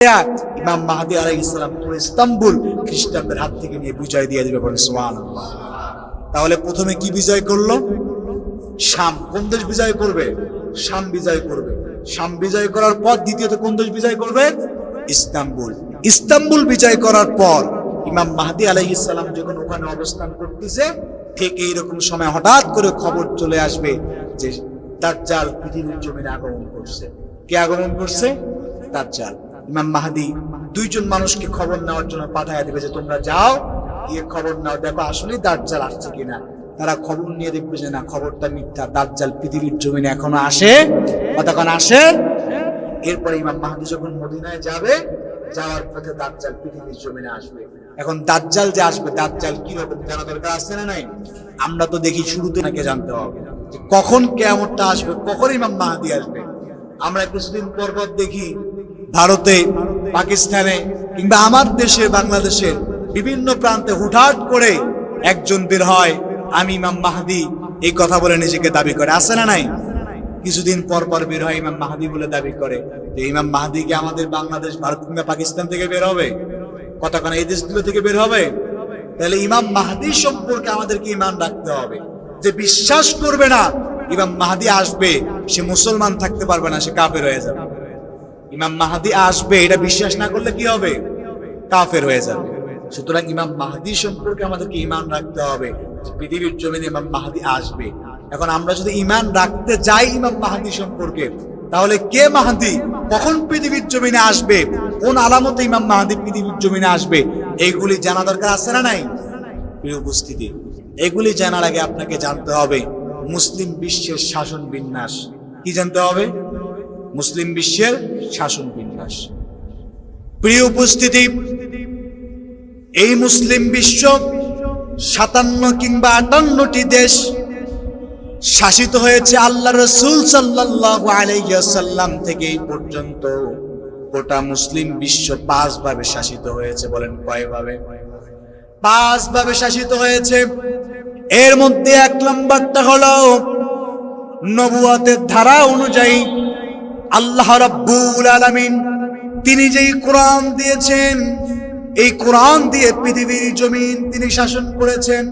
ইমাম মাহাদি আলাই ইসলাম পুরো ইস্তাম্বুল খ্রিস্টানদের হাত থেকে নিয়ে বিজয় দিয়ে দেবে বলেন সোহান তাহলে প্রথমে কি বিজয় করল? শাম। কোন দেশ বিজয় করবে? শাম বিজয় করবে। শাম বিজয় করার পর দ্বিতীয়ত কোন দেশ বিজয় করবে? ইস্তাম্বুল। ইস্তাম্বুল বিজয় করার পর ইমাম মাহাদি আলাইহিস সালাম যখন ওখানে অবস্থান করতেছে, ঠিক এইরকম সময় হঠাৎ করে খবর চলে আসবে যে তার দাজ্জাল পৃথিবীর জমিনে আগমন করছে। কে আগমন করছে? তার দাজ্জাল। ইমাম মাহাদি দুইজন মানুষকে খবর নেওয়ার জন্য পাঠায় দেবে যে তোমরা যাও, গিয়ে খবর নাও। দেখো আসলে দাজ্জাল আসছে কিনা। তারা খবর নিয়ে দেখবে যে, না, খবরটা মিথ্যা। দাজ্জাল পৃথিবীর জমিনে এখনও আসে, কতক্ষণ আসে? এরপরে ইমাম মাহাদি যখন মদিনায় যাবে, যাওয়ার পথে দাজ্জাল পৃথিবীর জমিনে আসবে। এখন দাজ্জাল যে আসবে, দাজ্জাল কি রকম জানা দরকার আসছে না নাই? আমরা তো দেখি শুরুতে নাকি জানতে হবে কখন কেমনটা আসবে, কখন ইমাম মাহাদি আসবে। আমরা কিছুদিন পর পর দেখি ভারতে, পাকিস্তানে কিংবা আমার দেশে, বাংলাদেশের বিভিন্ন প্রান্তে হুটহাট করে একজন বের হয়, আমি ইমাম মাহাদি। এই কথা বলে নিজেকে দাবি করে। আছে না নাই? কিছুদিন পর পর বের হয় ইমাম মাহাদি বলে দাবি করে। যে ইমাম মাহাদি কি আমাদের বাংলাদেশ, ভারত কিংবা পাকিস্তান থেকে বের হবে? কতক্ষণ এই দেশগুলো থেকে বের হবে? তাহলে ইমাম মাহাদি সম্পর্কে আমাদেরকে ইমান রাখতে হবে। যে বিশ্বাস করবে না, ইমাম মাহাদি আসবে, সে মুসলমান থাকতে পারবে না, সে কাফের হয়ে যাবে। ইমাম মাহাদি আসবে, এটা বিশ্বাস না করলে কি হবে? কাফের হয়ে যাবে। সুতরাং ইমাম মাহাদি সম্পর্কে আমাদেরকে ইমান রাখতে হবে। পৃথিবীর জমিনে ইমাম মাহাদি আসবে। এখন আমরা যদি ইমান রাখতে যাই ইমাম মাহাদি সম্পর্কে, তাহলে কে মাহাদি? কখন পৃথিবীর জমিনে আসবে? কোন আলামতে ইমাম মাহাদি পৃথিবীর জমিনে আসবে? এইগুলি জানা দরকার আছে না নাই? প্রিয় উপস্থিতি, এগুলি জানার আগে আপনাকে জানতে হবে, মুসলিম বিশ্বের শাসন বিন্যাস। কি জানতে হবে? মুসলিম বিশ্বের শাসন বিন্যাস। প্রিয় উপস্থিতি, এই মুসলিম বিশ্ব সাতান্ন কিংবা আটান্নটি দেশ শাসিত হয়েছে আল্লাহ রসুল সাল্লাহ আলাইসাল্লাম থেকে এই পর্যন্ত। গোটা মুসলিম বিশ্ব পাঁচ ভাবে শাসিত হয়েছে বলেন কয়ভাবে? পাঁচ ভাবে শাসিত হয়েছে। এর মধ্যে এক নম্বরটা হলো নবুয়াতের ধারা অনুযায়ী আল্লাহ রাব্বুল আলামিন, তিনি যেই কোরআন দিয়েছেন, এই কোরআন দিয়ে পৃথিবীর জমিন তিনি শাসন করেছেন।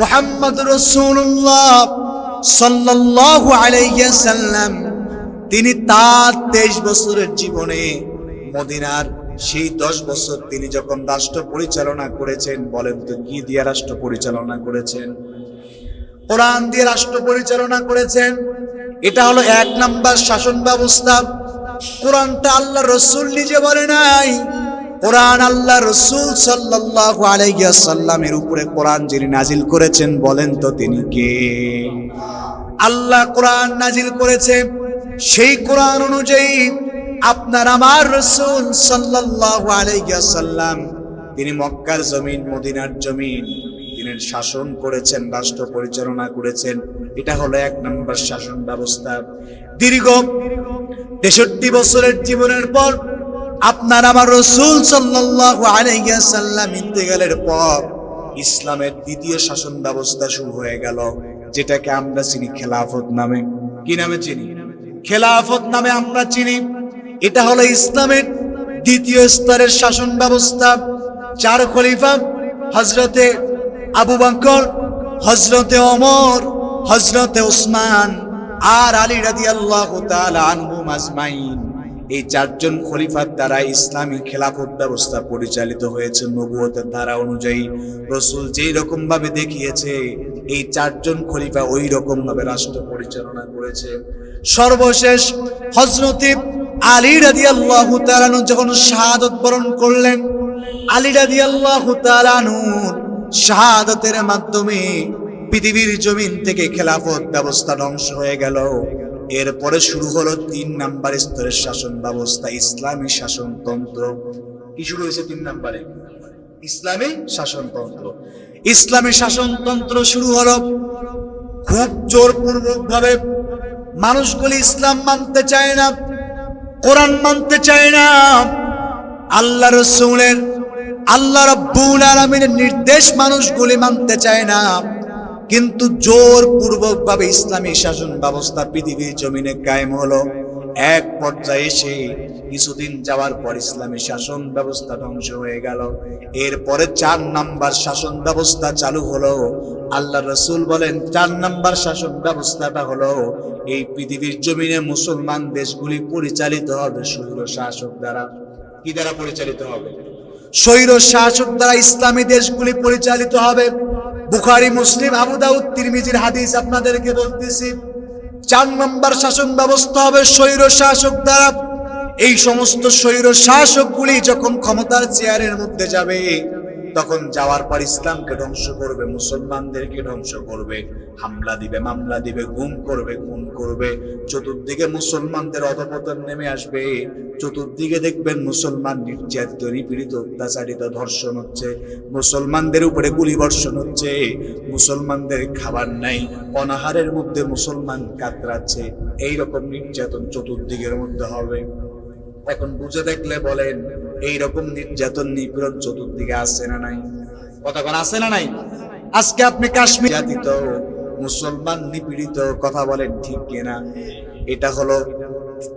মুহাম্মদ রাসূলুল্লাহ সাল্লাল্লাহু আলাইহি সাল্লাম তিনি তার তেইশ বছরের জীবনে মদিনার সেই দশ বছর তিনি যখন রাষ্ট্র পরিচালনা করেছেন, বলেন তো কি দিয়ে রাষ্ট্র পরিচালনা করেছেন? কোরআন দিয়ে রাষ্ট্র পরিচালনা করেছেন এটা হলো এক নাম্বার শাসন ব্যবস্থা। কোরআনটা আল্লাহ রসুল নিজে বলে নাই। কোরআন আল্লাহ রসুল সাল্লাল্লাহু আলাইহি সাল্লামের উপরে কোরআন যিনি নাজিল করেছেন, বলেন তো তিনি কে? আল্লাহ কোরআন নাজিল করেছে। সেই কোরআন অনুযায়ী আপনার আমার রসুল সাল্লাল্লাহু আলাইহি সাল্লাম তিনি মক্কার জমিন, মদিনার জমিন তিনি শাসন করেছেন, রাষ্ট্র পরিচালনা করেছেন, এটা হলো এক নম্বর শাসন ব্যবস্থা। দীর্ঘ তেষট্টি বছরের জীবনের পর আপনার আমার রসুল সাল্লাল্লাহু আলাইহি সাল্লাম ইন্তেকালের পর ইসলামের দ্বিতীয় শাসন ব্যবস্থা শুরু হয়ে গেল, যেটাকে আমরা চিনি খেলাফত নামে। কি নামে চিনি? খেলাফত নামে আমরা চিনি। এটা হলো ইসলামের দ্বিতীয় স্তরের শাসন ব্যবস্থা। চার খলিফা হজরতে আবু বকর হজরতে ওমর হজরতে ওসমান আর আলী তাআলা আনহুম আজমাইন এই চারজন খলিফার দ্বারা ইসলামী খেলাফত ব্যবস্থা পরিচালিত হয়েছে নবুয়তের ধারা অনুযায়ী। রসুল যেই রকম ভাবে দেখিয়েছে, এই চারজন খলিফা ওই রকম ভাবে রাষ্ট্র পরিচালনা করেছে। সর্বশেষ হজরতে আলী রাদিয়াল্লাহু তাআলা যখন শাহাদত বরণ করলেন, আলী রাদিয়াল্লাহু তাআলা শাহাদতের মাধ্যমে পৃথিবীর জমিন থেকে খেলাফত ব্যবস্থা ধ্বংস হয়ে গেল। এরপরে শুরু হলো তিন নাম্বার স্তরের শাসন ব্যবস্থা, ইসলামী শাসনতন্ত্র। কি শুরু হয়েছে তিন নাম্বারে? ইসলামী শাসনতন্ত্র। ইসলামী শাসনতন্ত্র শুরু হলো খুব জোরপূর্বক ভাবে মানুষগুলি ইসলাম মানতে চায় না, কোরআন মানতে চায় না। আল্লাহ রসুলের আল্লাহ রব্বুল আলমিনের নির্দেশ মানুষগুলি মানতে চায় না। কিন্তু জোর পূর্বক ভাবে ইসলামী শাসন ব্যবস্থা পৃথিবীর জমিনে কায়েম হলো। এক পর্যায়ে এসে কিছুদিন যাওয়ার পর ইসলামী শাসন ব্যবস্থা ধ্বংস হয়ে গেল। এরপরে চার নাম্বার শাসন ব্যবস্থা চালু হলো। আল্লাহ রসুল বলেন, চার নাম্বার শাসন ব্যবস্থাটা হলো, এই পৃথিবীর জমিনে মুসলমান দেশগুলি পরিচালিত হবে স্বৈর শাসক দ্বারা। কি দ্বারা পরিচালিত হবে? স্বৈর শাসক দ্বারা ইসলামী দেশগুলি পরিচালিত হবে। বুখারি, মুসলিম, আবু দাউদ, তিরমিজির হাদিস আপনাদেরকে বলতেছি, চার নম্বর শাসন ব্যবস্থা হবে স্বৈর শাসক দ্বারা। এই সমস্ত স্বৈর শাসকগুলি যখন ক্ষমতার চেয়ারের মধ্যে যাবে তখন যাওয়ার পর ইসলামকে ধ্বংস করবে, মুসলমানদেরকে ধ্বংস করবে, হামলা দিবে, মামলা দিবে, গুম করবে, খুন করবে। চতুর্দিকে মুসলমানদের অধপতন নেমে আসবে। চতুর্দিকে দেখবেন মুসলমান নির্যাতিত, নিপীড়িত, অত্যাচারিত, ধর্ষণ হচ্ছে। মুসলমানদের উপরে গুলি বর্ষণ হচ্ছে। মুসলমানদের খাবার নাই, অনাহারের মধ্যে মুসলমান কাতরাচ্ছে। এইরকম নির্যাতন চতুর্দিকের মধ্যে হবে। এখন বুঝে দেখলে বলেন এই রকম নির্যাতন নিপীড়ন চতুর্দিকে আছে না নাই? কতক্ষণ আছে না নাই? আজকে আপনি কাশ্মীর জাতিত মুসলমান নিপীড়িত কথা বলেন ঠিক কিনা? এটা হলো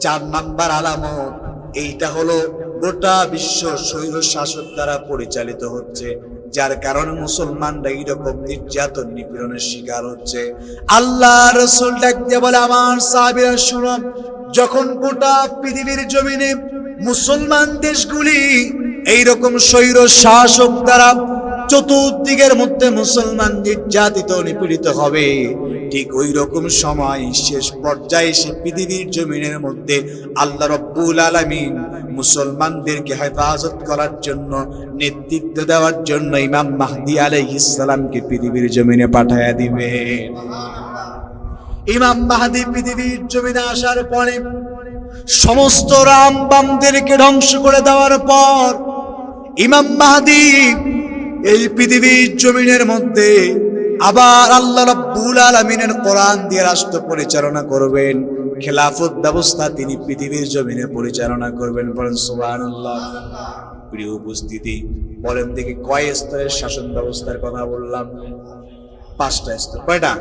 চার নাম্বার আলামত। এইটা হলো গোটা বিশ্ব স্বৈর শাসক দ্বারা পরিচালিত হচ্ছে যার কারণে মুসলমানরা এইরকম নির্যাতন নিপীড়নের শিকার হচ্ছে। আল্লাহ রসুল ডাক দিয়ে বলে আমার সাহাবিরা শুনো যখন গোটা পৃথিবীর জমিনে মুসলমান দেশগুলি এইরকম স্বৈর শাসক দ্বারা চতুর্দিকের মধ্যে মুসলমান নির্যাতিত, নিপীড়িত হবে। ঠিক ওই রকম সময়, শেষ পর্যায়ে সে পৃথিবীর জমিনের মধ্যে আল্লাহ রব্বুল আলামিন মুসলমানদেরকে হেফাজত করার জন্য, নেতৃত্ব দেওয়ার জন্য ইমাম মাহদি আলাইহিস সালামকে পৃথিবীর জমিনে পাঠায়া দিবে। ইমাম মাহাদি পৃথিবীর জমিনে আসার পরে সমস্ত রাম বামদেরকে ধ্বংস করে দেওয়ার পর ইমাম মাহাদি এই পৃথিবীর জমিনের মধ্যে আবার আল্লাহ রাব্বুল আলামিনের কোরআন দিয়ে রাষ্ট্র পরিচালনা করবেন। খেলাফত ব্যবস্থা তিনি পৃথিবীর জমিনে পরিচালনা করবেন বলেন, সুবহানাল্লাহ। প্রিয় উপস্থিতি, বলেন দেখি কয় স্তরের শাসন ব্যবস্থার কথা বললাম? পাঁচটা স্তর, কয়টা?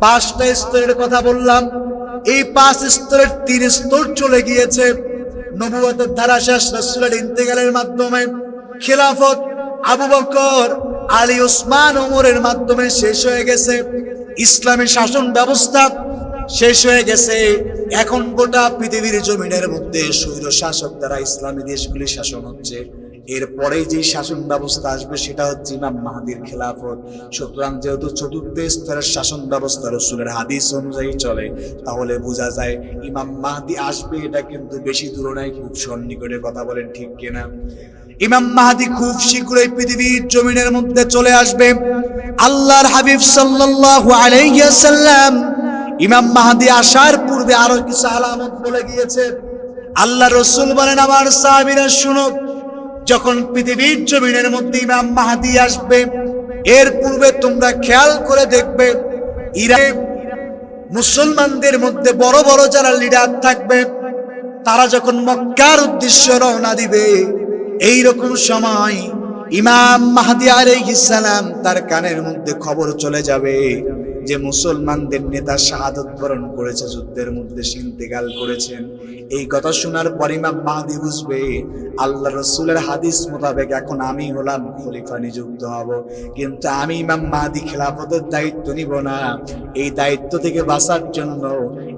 পাঁচটা স্তরের কথা বললাম। এই পাঁচ স্তরের তিন স্তর চলে গিয়েছে। নবুয়তের ধারা শেষ, রসুলের ইন্তেকালের মাধ্যমে। খেলাফত আবু বকর, আলী ওসমান ওমরের মাধ্যমে শেষ হয়ে গেছে। ইসলামী শাসন ব্যবস্থা শেষ হয়ে গেছে। এখন গোটা পৃথিবীর জমিনের মধ্যে স্বৈর শাসক দ্বারা ইসলামী দেশগুলি শাসন হচ্ছে। এরপরে যে শাসন ব্যবস্থা আসবে, সেটা হচ্ছে ইমাম মাহাদির খেলাফত। সুতরাং যেহেতু চতুর্থ স্তরের শাসন ব্যবস্থা রসুলের হাদিস অনুযায়ী চলে, তাহলে বোঝা যায় ইমাম মাহাদি আসবে, এটা কিন্তু বেশি নাই খুব সন্নিকটে কথা বলেন ঠিক কিনা। ইমাম মাহাদি খুব শীঘ্রই পৃথিবীর জমিনের মধ্যে চলে আসবে। আল্লাহর হাবিব সাল্লাল্লাহু আলাইহি সাল্লাম ইমাম মাহাদি আসার পূর্বে আরও কিছু আলামত বলে গিয়েছে। আল্লাহ রসুল বলেন, আমার সাহাবীরা শুনো যখন পৃথিবীর জমিনের মধ্যে ইমাম মাহাদি আসবে, এর পূর্বে তোমরা খেয়াল করে দেখবে ইরাক মুসলমানদের মধ্যে বড় বড় যারা লিডার থাকবে, তারা যখন মক্কার উদ্দেশ্যে রওনা দিবে এই রকম সময় ইমাম মাহাদি আলাইহিস সালাম তার কানের মধ্যে খবর চলে যাবে। যে মুসলমানদের নেতা শাহাদত বরণ করেছে, যুদ্ধের মধ্যে ইন্তেকাল করেছেন। এই কথা শোনার পর মাহাদি বুঝবে আল্লাহ রসুলের হাদিস মোতাবেক এখন আমি হলাম খলিফা নিযুক্ত হব। কিন্তু আমি ইমাম মাহাদি খেলাফতের দায়িত্ব নিব না। এই দায়িত্ব থেকে বাঁচার জন্য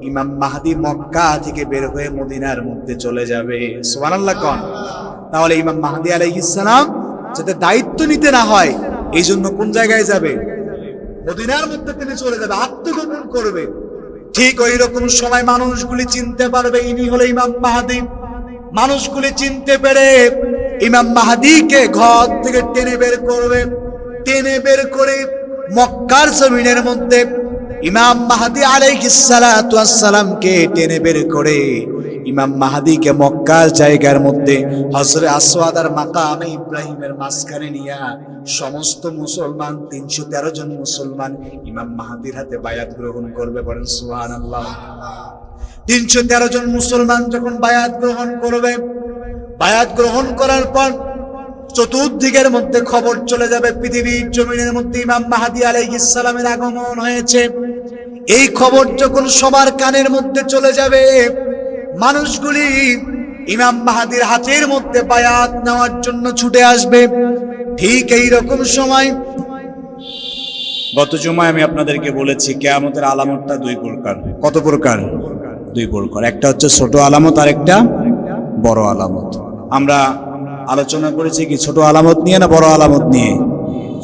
ইমাম মাহাদি মক্কা থেকে বের হয়ে মদিনার মধ্যে চলে যাবে। সুবহানাল্লাহ কন। তাহলে ইমাম মাহাদি আলাইহিস সালাম যাতে দায়িত্ব নিতে না হয় এই জন্য কোন জায়গায় যাবে? মদিনার মধ্যে তিনি চলে যাবে, আত্মগোপন করবে। ঠিক ওই রকম সময় মানুষগুলি চিনতে পারবে, ইনি হলো ইমাম মাহাদি। মানুষগুলি চিনতে পেরে ইমাম মাহাদিকে ঘর থেকে টেনে বের করবে। টেনে বের করে মক্কার জমিনের মধ্যে ইমাম মাহাদি আলাইহিস সালাতু সালামকে টেনে বের করে। ইমাম মাহাদিকে মক্কার জায়গার মধ্যে হজরে আসওয়াদ আর মাকামে ইব্রাহিমের মাঝখানে নিয়া সমস্ত মুসলমান, তিনশো তেরো জন মুসলমান ইমাম মাহাদির হাতে বায়াত গ্রহণ করবে বলেন সুহান আল্লাহ তিনশো তেরো জন মুসলমান যখন বায়াত গ্রহণ করবে, বায়াত গ্রহণ করার পর চতুর্দিকের মধ্যে খবর চলে যাবে, পৃথিবীর জমিনের মধ্যে ইমাম মাহাদি আলাইহিস সালামের আগমন হয়েছে। এই খবর যখন সবার কানের মধ্যে চলে যাবে মানুষগুলি ইমাম মাহাদির হাতের মধ্যে বায়াত নেওয়ার জন্য ছুটে আসবে। ঠিক এই রকম সময় গত জমায় আমি আপনাদেরকে বলেছি, কেয়ামতের আলামতটা দুই প্রকার। কত প্রকার? দুই প্রকার। একটা হচ্ছে ছোট আলামত আর একটা বড় আলামত। আমরা আলোচনা করেছি কি ছোট আলামত নিয়ে না বড় আলামত নিয়ে?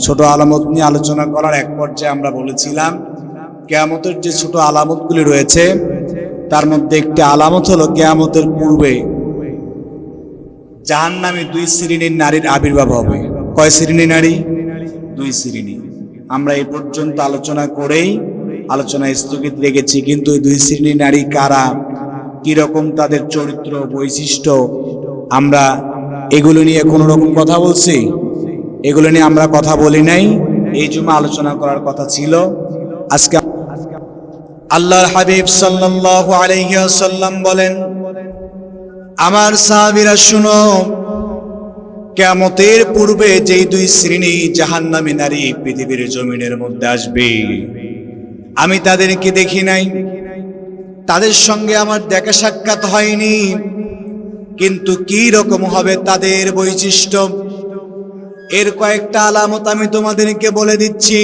ছোট আলামত নিয়ে আলোচনা করার এক পর্যায়ে আমরা বলেছিলাম, কেয়ামতের যে ছোট আলামতগুলি রয়েছে তার মধ্যে একটি আলামত হলো কেয়ামতের পূর্বে জাহান নামে দুই শ্রেণির নারীর আবির্ভাব হবে। কয় শ্রেণি নারী? দুই শ্রেণি। আমরা এই পর্যন্ত আলোচনা করেই আলোচনা স্থগিত রেখেছি, কিন্তু দুই শ্রেণির নারী কারা? কীরকম তাদের চরিত্র বৈশিষ্ট্য? আমরা এগুলো নিয়ে কোনো রকম কথা বলছি? এগুলো নিয়ে আমরা কথা বলি নাই। এই জন্য আলোচনা করার কথা ছিল। আজকে আল্লাহর হাবিব সাল্লাল্লাহু আলাইহি ওয়াসাল্লাম বলেন, আমার সাহাবীরা শুনো, কেয়ামতের পূর্বে যেই দুই শ্রেণি জাহান্নামী নারী পৃথিবীর জমিনের মধ্যে আসবে, আমি তাদেরকে দেখি নাই। তাদের সঙ্গে আমার দেখা সাক্ষাৎ হয়নি, কিন্তু কি রকম হবে তাদের বৈশিষ্ট্য? এর কয়েকটা আলামত আমি তোমাদেরকে বলে দিচ্ছি।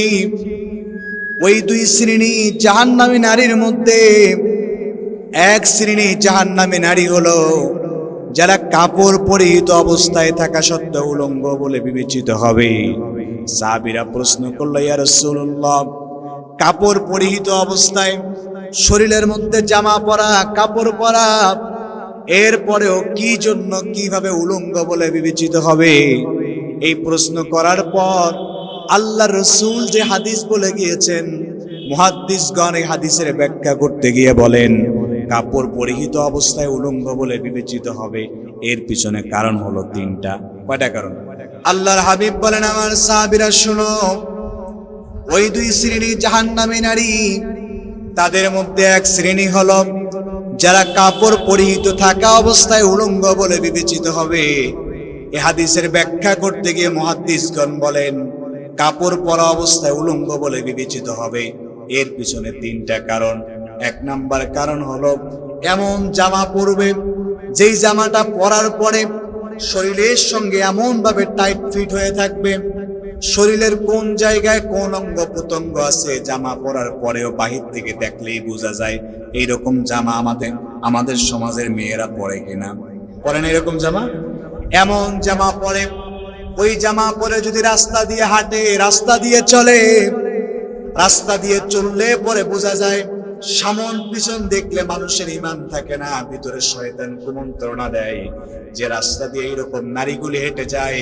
ওই দুই শ্রেণি জাহান্নামী নারীর মধ্যে এক শ্রেণি জাহান্নামী নারী হলো যারা কাপড় পরিহিত অবস্থায় থাকা সত্ত্বেও উলঙ্গ বলে বিবেচিত হবে। সাহাবীরা প্রশ্ন করল, ইয়া রাসূলুল্লাহ, কাপড় পরিহিত অবস্থায় শরীরের মধ্যে জামা পরা, কাপড় পরা, এরপরেও কি জন্য কীভাবে উলঙ্গ বলে বিবেচিত হবে? এই প্রশ্ন করার পর আল্লাহ রসুল যে হাদিস বলে গিয়েছেন, মুহাদ্দিসগণ এই হাদিসের ব্যাখ্যা করতে গিয়ে বলেন, কাপড় পরিহিত অবস্থায় উলঙ্গ বলে বিবেচিত হবে। এর পিছনে কারণ হলো তিনটা। কয়টা কারণ? আল্লাহর হাবিব বলেন, আমার সাহাবীরা শুনো, ওই দুই শ্রেণি জাহান্নামী নারী, তাদের মধ্যে এক শ্রেণি হল যারা কাপড় পরিহিত থাকা অবস্থায় উলঙ্গ বলে বিবেচিত হবে। এ হাদিসের ব্যাখ্যা করতে গিয়ে মহাদ্দিসগণ বলেন কাপড় পরা অবস্থায় উলঙ্গ বলে বিবেচিত হবে। এর পিছনে তিনটা কারণ। এক নাম্বার কারণ হলো, এমন জামা পরবে, যেই জামাটা পরার পরে শরীরের সঙ্গে এমন ভাবে টাইট ফিট হয়ে থাকবে, শরীরের কোন জায়গায় কোন অঙ্গ প্রত্যঙ্গ আছে জামা পরার পরেও বাহির থেকে দেখলেই বোঝা যায়, এইরকম জামা আমাদের আমাদের সমাজের মেয়েরা পরে কিনা। পরে না এরকম জামা? এমন জামা পরে ওই জামা পরে যদি রাস্তা দিয়ে হাঁটে, রাস্তা দিয়ে চলে। রাস্তা দিয়ে চললে পরে বোঝা যায়, সামন পিছন দেখলে মানুষের ইমান থাকে না, ভিতরে শয়তান কুমন্ত্রণা দেয়। যে রাস্তা দিয়ে এইরকম নারীগুলি হেঁটে যায়,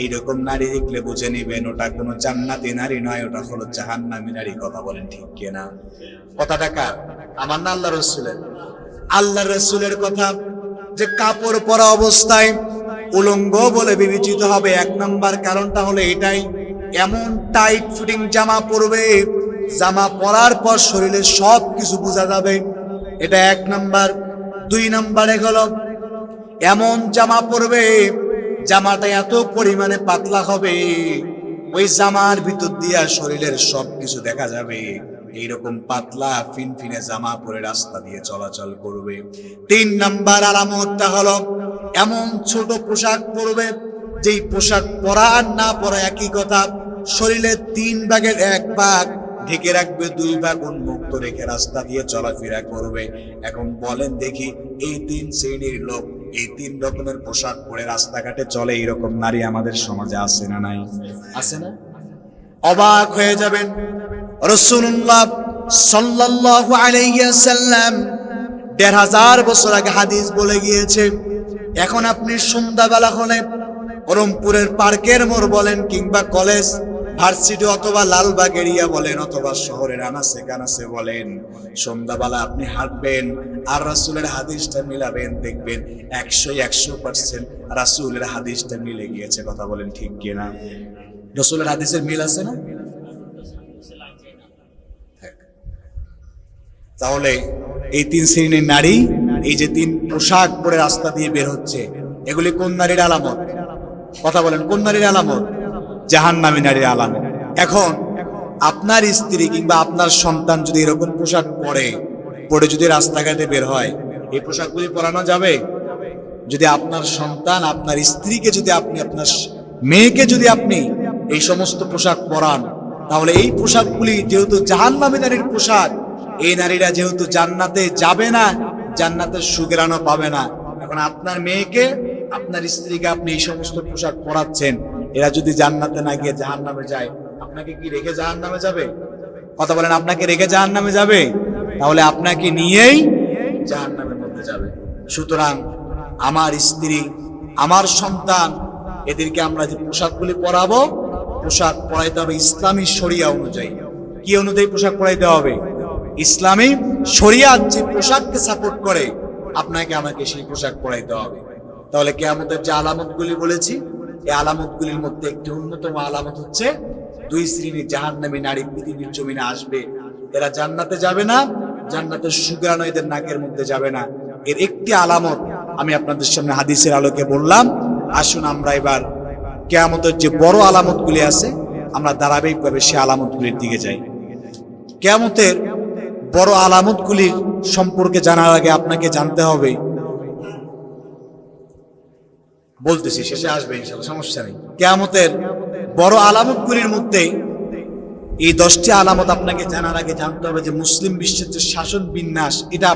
এইরকম নারী দেখলে বুঝে নিবেন ওটা কোনো জান্নাতি নারী নয়, ওটা হলো জাহান্নামী নারী, কথা বলেন ঠিক কিনা? কথাটা কার? আমার না আল্লাহ রসুলের? আল্লাহ রসুলের কথা, যে কাপড় পরা অবস্থায় উলঙ্গ বলে বিবেচিত হবে এক নম্বর কারণটা হলো এটাই। এমন টাইট ফিটিং জামা পরবে, জামা পরার পর শরীরে সব কিছু বোঝা যাবে। এটা এক নাম্বার। দুই নাম্বারে গেল এমন জামা পরবে, জামাটা এত পরিমাণে পাতলা হবে, ওই জামার ভিতর দিয়া শরীরের সব কিছু দেখা যাবে। এইরকম পাতলা, ফিনফিনে জামা পরে রাস্তা দিয়ে চলাচল করবে। তিন নাম্বার আলামতটা হলো এমন ছোট পোশাক পরবে যেই পোশাক পরা আর না পরা একই কথা। শরীরের তিন ভাগের এক ভাগ ঢেকে রাখবে দুই ভাগ উন্মুক্ত রেখে রাস্তা দিয়ে চলাফেরা করবে। এখন বলেন দেখি এই তিন শ্রেণির লোক এই তিন রকমের পোশাক পরে রাস্তাঘাটে চলে এইরকম নারী আমাদের সমাজে আছে না নাই? আছে না? অবাক হয়ে যাবেন। রসুল্লাহ সাল্লাল্লাহু আলাইহি সাল্লাম দেড় হাজার বছর আগে হাদিস বলে গিয়েছে, এখন আপনি সন্ধ্যাবেলা হলে রংপুরের পার্কের মোড় বলেন কিংবা কলেজ, ভার্সিটি অথবা লালবাগ এরিয়া বলেন অথবা শহরের আনাসে কানাসে বলেন, সন্ধ্যাবেলা আপনি হাঁটবেন আর রাসুলের হাদিসটা মিলাবেন, দেখবেন একশো একশো পার্সেন্ট রাসুলের হাদিসটা মিলে গিয়েছে, কথা বলেন ঠিক কিনা? রসুলের হাদিসের মিল আছে না? তাহলে এই তিন শ্রেণির নারী, এই যে তিন পোশাক পরে রাস্তা দিয়ে বের হচ্ছে, এগুলি কোন নারীর আলামত? কথা বলেন, কোন নারীর আলামত? জাহান নামী নারীর আলামত। এখন, আপনার স্ত্রী কিংবা আপনার সন্তান যদি এরকম পোশাক পরে পরে যদি রাস্তাঘাটে বের হয়, এই পোশাকগুলি পরানো যাবে? যদি আপনার সন্তান, আপনার স্ত্রীকে যদি আপনি, আপনার মেয়েকে যদি আপনি এই সমস্ত পোশাক পরান, তাহলে এই পোশাকগুলি যেহেতু জাহান্নামী নারীর পোশাক এই নারীরা যেহেতু জান্নাতে যাবে না, জান্নাতের সুগেরানো পাবে না। এখন আপনার মেয়েকে, আপনার স্ত্রীকে আপনি এই সমস্ত পোশাক পরাচ্ছেন, এরা যদি জান্নাতে না গিয়ে জাহান্নামে যায়, আপনাকে কি রেখে জাহান্নামে যাবে? কথা বলেন, আপনাকে রেখে জাহান্নামে যাবে? তাহলে আপনাকে নিয়েই জাহান্নামের মধ্যে যাবে। সুতরাং আমার স্ত্রী, আমার সন্তান, এদেরকে আমরা যে পোশাকগুলি পরাবো, পোশাক পরাইতে হবে ইসলামী শরিয়া অনুযায়ী। কি অনুযায়ী পোশাক পরাইতে হবে? ইসলামী শরিয়াত যে পোশাককে সাপোর্ট করে, আপনাকে আমাকে সেই পোশাক পরাইতে হবে। তাহলে কেয়ামতের যে আলামতগুলি বলেছি, এই আলামতগুলির মধ্যে একটি অন্যতম আলামত হচ্ছে, দুই শ্রেণির জাহান্নামী নারী পৃথিবীর জমিনে আসবে। এরা জান্নাতে যাবে না, জান্নাতের সুগ্রাণ এদের নাকের মধ্যে যাবে না। এর একটি আলামত আমি আপনাদের সামনে হাদিসের আলোকে বললাম। আসুন আমরা এবার কেয়ামতের যে বড় আলামতগুলি আছে, আমরা ধারাবাহিকভাবে সে আলামতগুলির দিকে যাই। কেয়ামতের বড় আলামতগুলির সম্পর্কে জানার আগে আপনাকে জানতে হবে। বলতেছি, শেষে আসবে সমস্যা নেই। কেয়ামতের বড় আলামতগুলির মধ্যে এই দশটি আলামত আপনাকে জানার আগে জানতে হবে যে মুসলিম বিশ্বের যে শাসন বিন্যাস, এটা